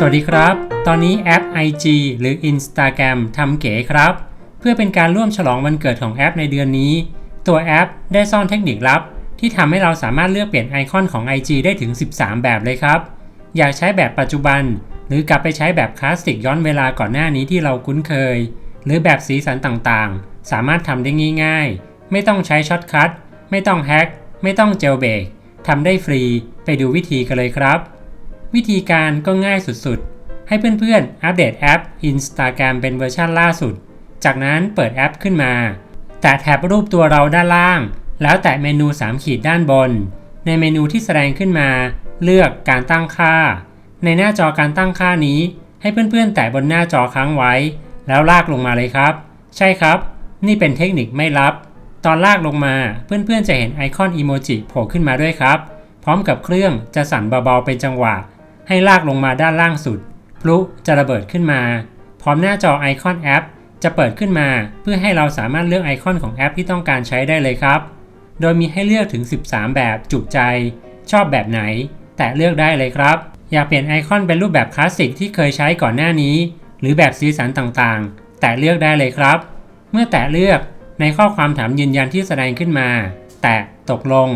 สวัสดีครับ ตอนนี้แอป IG หรือ Instagram ทำเก๋ครับ เพื่อเป็นการร่วมฉลองวันเกิดของแอปในเดือนนี้ ตัวแอปได้ซ่อนเทคนิคลับ ที่ทำให้เราสามารถเลือกเปลี่ยนไอคอนของ IG ได้ถึง 13 แบบเลยครับ อยากใช้แบบปัจจุบัน หรือกลับไปใช้แบบคลาสสิกย้อนเวลาก่อนหน้านี้ที่เราคุ้นเคย หรือแบบสีสันต่างๆ สามารถทำได้ง่าย ๆ ไม่ต้องใช้ช็อตคัทไม่ต้องแฮ็กไม่ต้องเจลเบรกทำได้ฟรี ไปดูวิธีกันเลยครับ วิธีการก็ง่ายสุดๆ ให้เพื่อนๆ อัปเดตแอป Instagram เป็นเวอร์ชันล่าสุด จากนั้นเปิดแอปขึ้นมา แตะแท็บรูปตัวเราด้านล่าง แล้วแตะเมนู 3 ขีดด้านบน ในเมนูที่แสดงขึ้นมา เลือกการตั้งค่า ในหน้าจอการตั้งค่านี้ ให้เพื่อนๆ แตะบนหน้าจอค้างไว้ แล้วลากลงมาเลยครับ ใช่ครับ นี่เป็นเทคนิคไม่ลับ ตอนลากลงมาเพื่อนๆ จะเห็นไอคอนอีโมจิโผล่ขึ้นมาด้วยครับ พร้อมกับเครื่องจะสั่นเบาๆเป็นจังหวะ ให้ลากลงมาด้านล่างสุด พลุจะระเบิดขึ้นมา พร้อมหน้าจอไอคอนแอป จะเปิดขึ้นมา เพื่อให้เราสามารถเลือกไอคอนของแอปที่ต้องการใช้ได้เลยครับ โดยมีให้เลือกถึง 13 แบบจุใจ ชอบแบบไหน แตะเลือกได้เลยครับ อยากเปลี่ยนไอคอนเป็นรูปแบบคลาสสิกที่เคยใช้ก่อนหน้านี้ หรือแบบสีสันต่างๆ แตะเลือกได้เลยครับ เมื่อแตะเลือกในข้อความถามยืนยันที่แสดงขึ้นมา แตะตกลง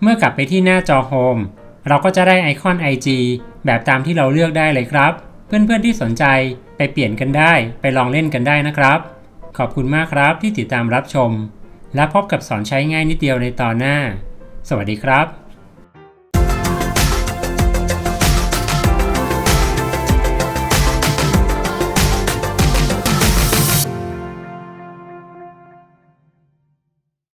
เมื่อกลับไปที่หน้าจอโฮมเราก็จะได้ไอคอน IG แบบตามที่เราเลือกได้เลยครับ เพื่อนๆที่สนใจไปเปลี่ยนกันได้ ไปลองเล่นกันได้นะครับ ขอบคุณมากครับที่ติดตามรับชม และพบกับสอนใช้ง่ายนิดเดียวในตอนหน้า สวัสดีครับ